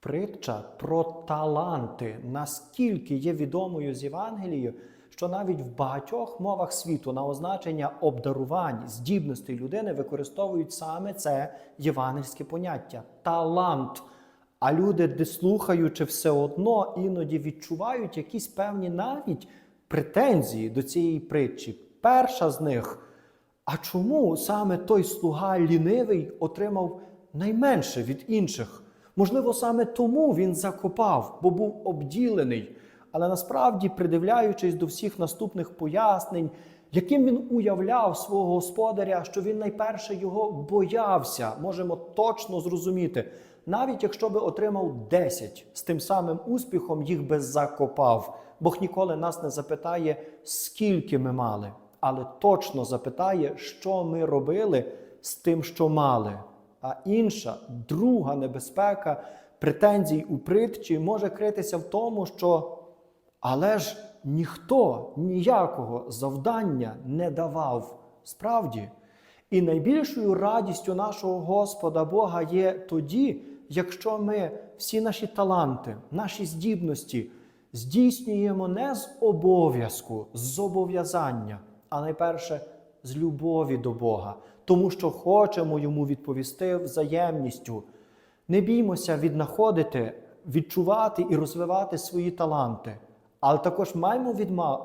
Притча про таланти настільки є відомою з Євангелією, що навіть в багатьох мовах світу на означення обдарувань, здібностей людини використовують саме це євангельське поняття талант. А люди, де слухаючи все одно, іноді відчувають якісь певні навіть претензії до цієї притчі. Перша з них. А чому саме той слуга лінивий отримав найменше від інших? Можливо, саме тому він закопав, бо був обділений. Але насправді, придивляючись до всіх наступних пояснень, яким він уявляв свого господаря, що він найперше його боявся, можемо точно зрозуміти. Навіть якщо би отримав 10, з тим самим успіхом їх би закопав. Бог ніколи нас не запитає, скільки ми мали, але точно запитає, що ми робили з тим, що мали. А інша, друга небезпека претензій у притчі може критися в тому, що але ж ніхто ніякого завдання не давав справді. І найбільшою радістю нашого Господа Бога є тоді, якщо ми всі наші таланти, наші здібності здійснюємо не з обов'язку, з зобов'язання, а найперше з любові до Бога, тому що хочемо йому відповісти взаємністю. Не біймося віднаходити, відчувати і розвивати свої таланти, але також маємо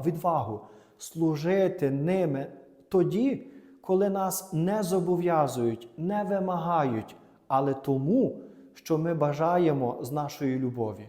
відвагу служити ними тоді, коли нас не зобов'язують, не вимагають, але тому, що ми бажаємо з нашої любові.